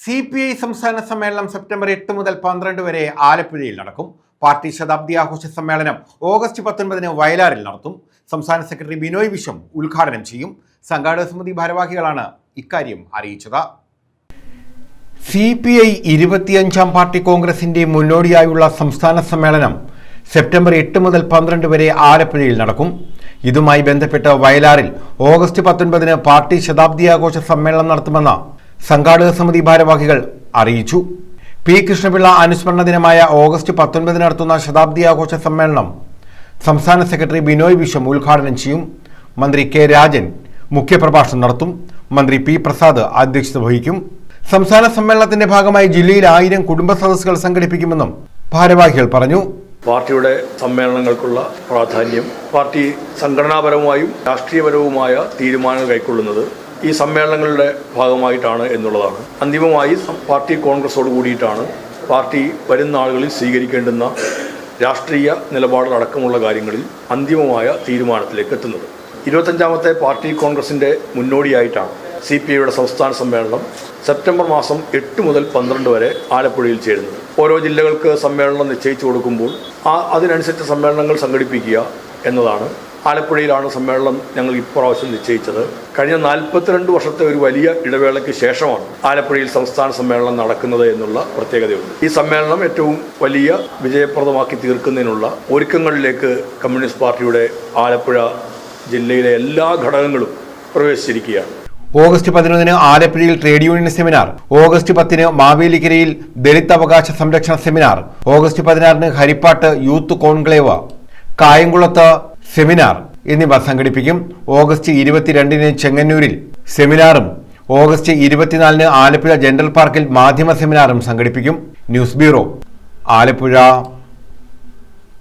C P I സംസ്ഥാന സമ്മേളനം September എട്ട് മുതൽ പന്ത്രണ്ട് വരെ ആലപ്പുഴയിൽ നടക്കും. പാർട്ടി ശതാബ്ദി ആഘോഷ സമ്മേളനം ഓഗസ്റ്റ് പത്തൊൻപതിന് വയലാറിൽ നടത്തും. സംസ്ഥാന സെക്രട്ടറി ബിനോയ് വിശ്വം ഉദ്ഘാടനം ചെയ്യും. സംഘാടക സമിതി ഭാരവാഹികളാണ് ഇക്കാര്യം അറിയിച്ചത്. സി പി ഐ ഇരുപത്തിയഞ്ചാം പാർട്ടി കോൺഗ്രസിന്റെ മുന്നോടിയായുള്ള സംസ്ഥാന സമ്മേളനം സെപ്റ്റംബർ എട്ട് മുതൽ പന്ത്രണ്ട് വരെ ആലപ്പുഴയിൽ നടക്കും. ഇതുമായി ബന്ധപ്പെട്ട് വയലാറിൽ ഓഗസ്റ്റ് പത്തൊൻപതിന് പാർട്ടി ശതാബ്ദി ആഘോഷ സമ്മേളനം നടത്തുമെന്ന് സംഘാടക സമിതി ഭാരവാഹികൾ അറിയിച്ചു. പി. കൃഷ്ണപിള്ള അനുസ്മരണ ദിനമായ ഓഗസ്റ്റ് പത്തൊൻപതിന് നടത്തുന്ന ശതാബ്ദി ആഘോഷ സമ്മേളനം സംസ്ഥാന സെക്രട്ടറി ബിനോയ് വിശ്വം ഉദ്ഘാടനം ചെയ്യും. മന്ത്രി കെ. രാജൻ മുഖ്യപ്രഭാഷണം നടത്തും. മന്ത്രി പി. പ്രസാദ് അധ്യക്ഷത വഹിക്കും. സംസ്ഥാന സമ്മേളനത്തിന്റെ ഭാഗമായി ജില്ലയിൽ ആയിരം കുടുംബ സദസ്സുകൾ സംഘടിപ്പിക്കുമെന്നും ഭാരവാഹികൾ പറഞ്ഞു. പാർട്ടിയുടെ സമ്മേളനങ്ങൾക്കുള്ള പ്രാധാന്യം പാർട്ടി സംഘടനാപരമായും രാഷ്ട്രീയപരവുമായ തീരുമാനങ്ങൾ കൈക്കൊള്ളുന്നത് ഈ സമ്മേളനങ്ങളുടെ ഭാഗമായിട്ടാണ് എന്നുള്ളതാണ്. അന്തിമമായി പാർട്ടി കോൺഗ്രസോട് കൂടിയിട്ടാണ് പാർട്ടി വരുന്ന ആളുകളിൽ സ്വീകരിക്കേണ്ടുന്ന രാഷ്ട്രീയ നിലപാടുകളടക്കമുള്ള കാര്യങ്ങളിൽ അന്തിമമായ തീരുമാനത്തിലേക്ക് എത്തുന്നത്. ഇരുപത്തഞ്ചാമത്തെ പാർട്ടി കോൺഗ്രസിന്റെ മുന്നോടിയായിട്ടാണ് സി പി ഐയുടെ സംസ്ഥാന സമ്മേളനം സെപ്റ്റംബർ മാസം എട്ട് മുതൽ പന്ത്രണ്ട് വരെ ആലപ്പുഴയിൽ ചേരുന്നത്. ഓരോ ജില്ലകൾക്ക് സമ്മേളനം നിശ്ചയിച്ചു കൊടുക്കുമ്പോൾ ആ അതിനനുസരിച്ച് സമ്മേളനങ്ങൾ സംഘടിപ്പിക്കുക എന്നതാണ് ആലപ്പുഴയിലാണ് സമ്മേളനം ഞങ്ങൾ ഇപ്രാവശ്യം നിശ്ചയിച്ചത്. കഴിഞ്ഞ നാൽപ്പത്തിരണ്ട് വർഷത്തെ ഒരു വലിയ ഇടവേളയ്ക്ക് ശേഷമാണ് ആലപ്പുഴയിൽ സംസ്ഥാന സമ്മേളനം നടക്കുന്നത് എന്നുള്ള പ്രത്യേകതയുണ്ട്. ഈ സമ്മേളനം ഏറ്റവും വലിയ വിജയപ്രദമാക്കി തീർക്കുന്നതിനുള്ള ഒരുക്കങ്ങളിലേക്ക് കമ്മ്യൂണിസ്റ്റ് പാർട്ടിയുടെ ആലപ്പുഴ ജില്ലയിലെ എല്ലാ ഘടകങ്ങളും പ്രവേശിച്ചിരിക്കുകയാണ്. ഓഗസ്റ്റ് പതിനൊന്നിന് ആലപ്പുഴയിൽ ട്രേഡ് യൂണിയൻ സെമിനാർ ഓഗസ്റ്റ് പത്തിന് മാവേലിക്കരയിൽ ദളിത് അവകാശ സംരക്ഷണ സെമിനാർ ഓഗസ്റ്റ് പതിനാറിന് ഹരിപ്പാട്ട് യൂത്ത് കോൺക്ലേവ് കായംകുളത്ത് സെമിനാർ എന്നിവ സംഘടിപ്പിക്കും ഓഗസ്റ്റ് ഇരുപത്തിരണ്ടിന് ചെങ്ങന്നൂരിൽ. സെമിനാറും ഓഗസ്റ്റ് ഇരുപത്തിനാലിന് ആലപ്പുഴ ജനറൽ പാർക്കിൽ മാധ്യമ സെമിനാറും സംഘടിപ്പിക്കും. News bureau Alappuzha.